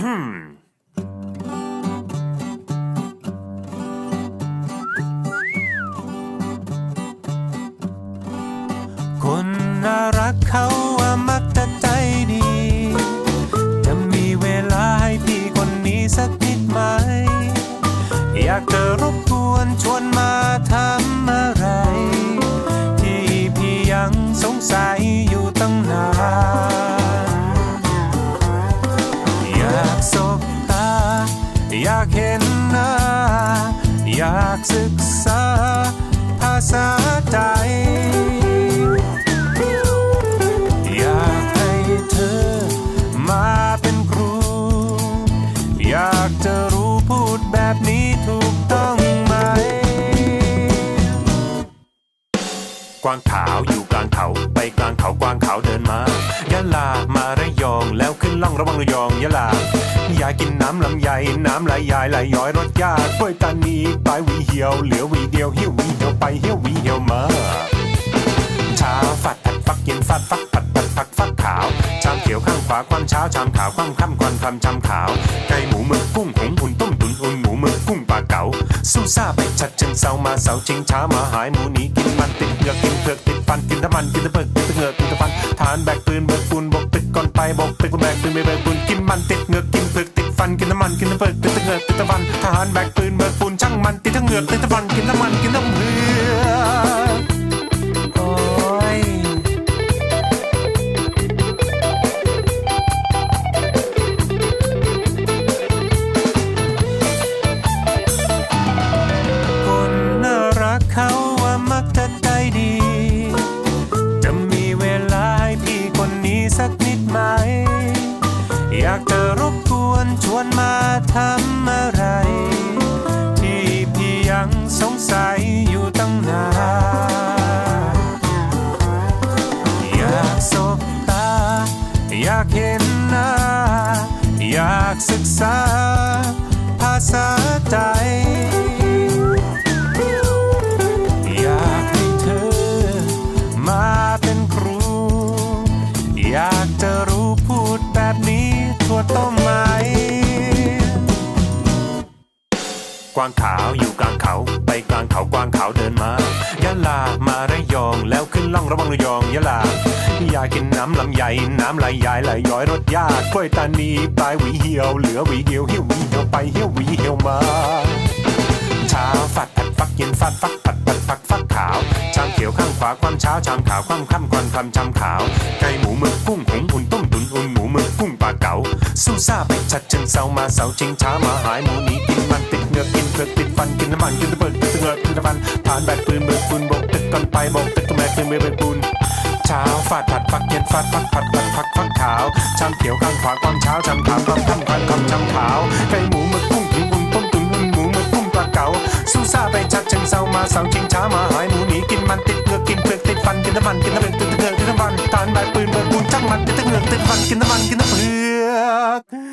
คนน่ารักเขาว่ามักจะใจดี จะมีเวลาให้พี่คนนี้สักนิดไหม อยากจะรบกวนชวนมาทำอะไร อยากเห็นหน้า อยากศึกษา ภาษาใจ อยากให้เธอมาเป็นครู อยากจะรู้พูดแบบนี้ถูก กวางขาวอยู่กลางเขา ไปกลางเขากวางขาวเดินมายะลามาระยองแล้วขึ้นล่องระวังระยองยะลาอยากกินน้ำลำไยน้ำไหลยายไหลย้อยรสยากกล้วยตานีปลายวีเหี่ยวเหลือวีเดียวเหิ้ววีเหี่ยวไปเหี่ยววีเหี่ยวมาเช้าฝัดผัดฟักเย็นฟัดฟักผัดผัดฟักฟักขาวชามเขียวข้างขวาความเช้าชามขาวความค่ำควันคำชามขาวไก่หมูมึกกุ้งหงุ่นต้มตุ๋นอุ่น เก๋าสู้ซาไปชัดเชิงเซามาเสาชิงช้ามาหายหมูหนีกินมันติดเหงือกกินเผือกติดฟันกินน้ำมันกินตะเพิกกินตะเหงือกกินตะฟันทานแบกปืนเบิกปูนบกตึกก่อนไปบกตึกแบกปืนไปเบิกปูนกินมันติดเหงือกกินเผือกติดฟันกินน้ำมันกินตะเพิกกินตะเหงือกกินตะฟันทหารแบกปืนเบิกปูนช่างมันติดทั้งเหงือกติดตะฟันกินน้ำมันกินน้ำเพือก อยากจะรบกวนชวนมาทำอะไร ที่พี่ยังสงสัยอยู่ตั้งนาน อยากสบตา อยากเห็นหน้า อยากศึกษา ภาษาใจ อยากให้เธอมาเป็นครู อยากจะรู้พูดแบบนี้ ต้นไหมกวางขาวอยู่กลางเขา ไปกลางเขากวางขาวเดินมายะลามาระยองแล้วขึ้นล่องระวังระยองยะลาอยากกินน้ำลำไยน้ำไหลยายไหลย้อยรสยากกล้วยตานีปลายหวีเหี่ยวเหลือหวีเดียวหิ้วหวีเหี่ยวไปเหี่ยวหวีเหี่ยวมาเช้าฝัดผัดฟักเย็นฟัดฟักผัดผัดฟักฟักขาวชามเขียวข้างขวาความเช้าชามขาวความค่ำควันคำชามขาวไก่หมูหมึกกุ้ง สู้ซาไปชัดเชิงเซามาเสาชิงช้ามาหายหมูหนีกินมันติดเงือกกินเผือกติดฟันกินน้ำมันกินตะเบิกกินตะเงือกกินตะฟันผ่านแบกปืนเบิกปูนบกตึกก่อนไปบกตึกกระแบกปืนเบิกปูนเช้าฟาดผัดฟักเย็นฟาดฟักผัดผัดฟักฟักขาวชามเขียวข้างขวาความเช้าชามขาวความค่ำควันคำชามขาวไก่หมูมึกกุ้งถึงอุ่นต้มตุ๋นอุ่นหมูมึกกุ้งปลาเก๋าสู้ซาไปชักเชิงเซามาเสาชิงช้ามาหายหมูหนีกินมันติดเงือกกินเปลือกติดฟันกินน้ำมันกินน้ำเป็นติดเงือกกินน้ำมันทานใบปืนเบิกปูนช่างมันติดเหงือกติดฟันกินน้ำมันกินน้ำ that.